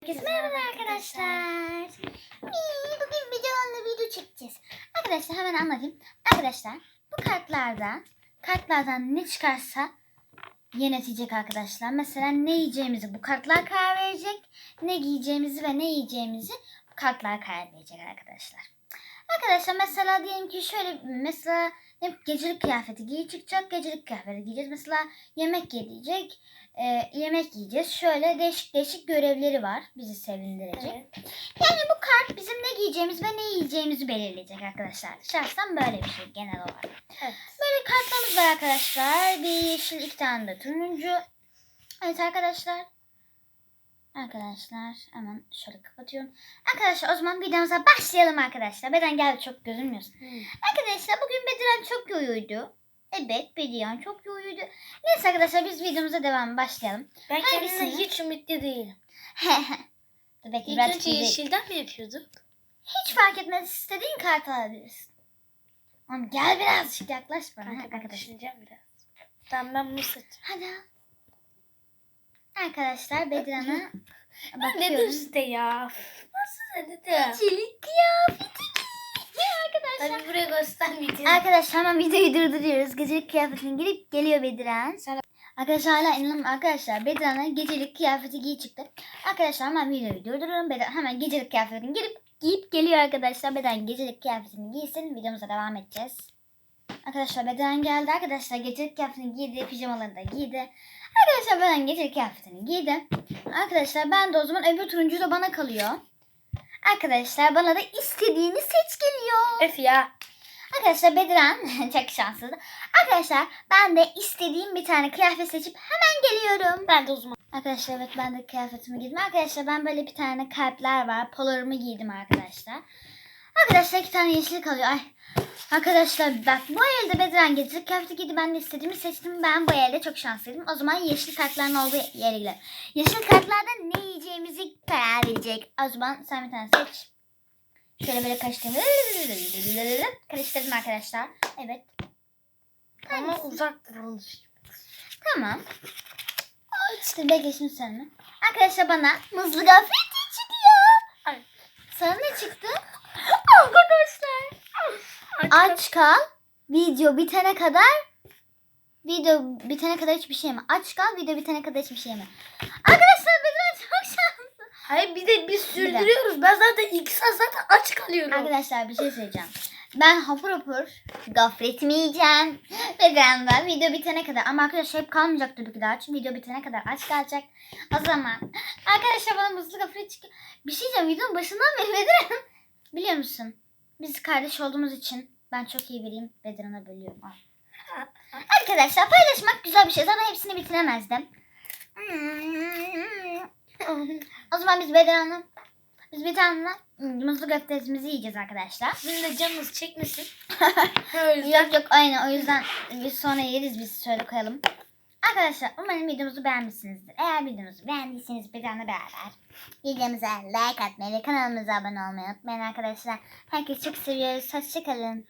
Herkese merhaba arkadaşlar. İyi, Bugün videolarla video çekeceğiz. Arkadaşlar hemen anlatayım. Arkadaşlar bu kartlardan kartlardan ne çıkarsa yönetecek arkadaşlar. Mesela ne yiyeceğimizi bu kartlar karar verecek. Ne giyeceğimizi ve ne yiyeceğimizi bu kartlar karar verecek arkadaşlar. Arkadaşlar mesela diyelim ki şöyle mesela ne gecelik kıyafeti giy çıkacak. Gecelik kıyafeti giyeceğiz. Mesela yemek yiyecek. e, yemek yiyeceğiz. Şöyle değişik değişik görevleri var bizi sevindirecek. Yani bu kart bizim ne giyeceğimiz ve ne yiyeceğimizi belirleyecek arkadaşlar. Şahsen böyle bir şey genel olarak. Evet. Böyle kartlarımız var arkadaşlar. Bir yeşil iki tane de turuncu. Evet arkadaşlar. Arkadaşlar hemen şöyle kapatıyorum. Arkadaşlar o zaman videomuza başlayalım arkadaşlar. Beden geldi çok gözünmüyorsun. Arkadaşlar bugün Bediren çok yoğuydu. Evet Bediren çok yoğuydu. Neyse arkadaşlar biz videomuza devam başlayalım. Ben Hangisini? hiç ümitli değilim. Bekle İlk önce yeşilden mi yapıyorduk? Hiç fark etmez istediğin kartı alabilirsin. Oğlum gel birazcık yaklaş bana. Kanka arkadaşlar. biraz. Tamam ben bunu seçeceğim. Hadi al. Arkadaşlar Bediran'a Dedim bakıyorum. size ya. Nasıl dedim? Çelik kıyafeti giy. Arkadaşlar. Hadi buraya göstermeyeceğim. Arkadaşlar hemen videoyu durduruyoruz. Gecelik kıyafetini giyip geliyor Bediran. Sen- Arkadaşlar hala inanın arkadaşlar Bediran'a gecelik kıyafeti giy çıktı. Arkadaşlar hemen videoyu durduruyorum. Bediran hemen gecelik kıyafetini giyip giyip geliyor arkadaşlar. Bediran gecelik kıyafetini giysin. Videomuza devam edeceğiz. Arkadaşlar Bediran geldi. Arkadaşlar gecelik kıyafetini giydi. Pijamalarını da giydi. Arkadaşlar Bediran gecelik kıyafetini giydi. Arkadaşlar ben de o zaman öbür turuncu da bana kalıyor. Arkadaşlar bana da istediğini seç geliyor. Öf ya. Arkadaşlar Bediran çok şanssız. Arkadaşlar ben de istediğim bir tane kıyafet seçip hemen geliyorum. Ben de o zaman. Arkadaşlar evet ben de kıyafetimi giydim. Arkadaşlar ben böyle bir tane kalpler var. Polorumu giydim arkadaşlar. Arkadaşlar iki tane yeşil kalıyor. Ay. Arkadaşlar bak bu elde Bediran getirecek kıyafeti giydi. Ben de istediğimi seçtim. Ben bu elde çok şanslıydım. O zaman yeşil kartların olduğu yere gidelim. Yeşil kartlarda ne yiyeceğimizi karar verecek. O zaman sen bir tane seç. Şöyle böyle karıştırdım. Karıştırdım arkadaşlar. Evet. Ama uzak duralım. Tamam. İşte bekle şimdi sana. Arkadaşlar bana muzlu gofret çıkıyor. Sana ne çıktı? Arkadaşlar. Aç kal. Video bitene kadar video bitene kadar hiçbir şey mi? Aç kal. Video bitene kadar hiçbir şey mi? Arkadaşlar Bedran çok şanslı. Hayır bir de biz sürdürüyoruz. Ben zaten iki saat zaten aç kalıyorum. Arkadaşlar bir şey söyleyeceğim. Ben hapur hapur gofretimi yiyeceğim. Bedran da video bitene kadar. Ama arkadaşlar hep kalmayacak tabii ki daha. Çünkü video bitene kadar aç kalacak. O zaman arkadaşlar bana muzlu gofret çıkıyor. Bir şey diyeceğim videonun başından beri Bedran. Biliyor musun? Biz kardeş olduğumuz için ben çok iyi biriyim. Bedran'a bölüyorum. Al. Arkadaşlar paylaşmak güzel bir şey. Zaten hepsini bitiremezdim. O zaman biz Bedran'la biz bir tane muzlu köftesimizi yiyeceğiz arkadaşlar. Sizin de canınız çekmesin. Yok yok aynen o yüzden biz sonra yeriz biz şöyle koyalım. Arkadaşlar umarım videomuzu beğenmişsinizdir. Eğer videomuzu beğendiyseniz Bedran'la beraber videomuza like atmayı ve kanalımıza abone olmayı unutmayın arkadaşlar. Herkesi çok seviyoruz. Hoşçakalın.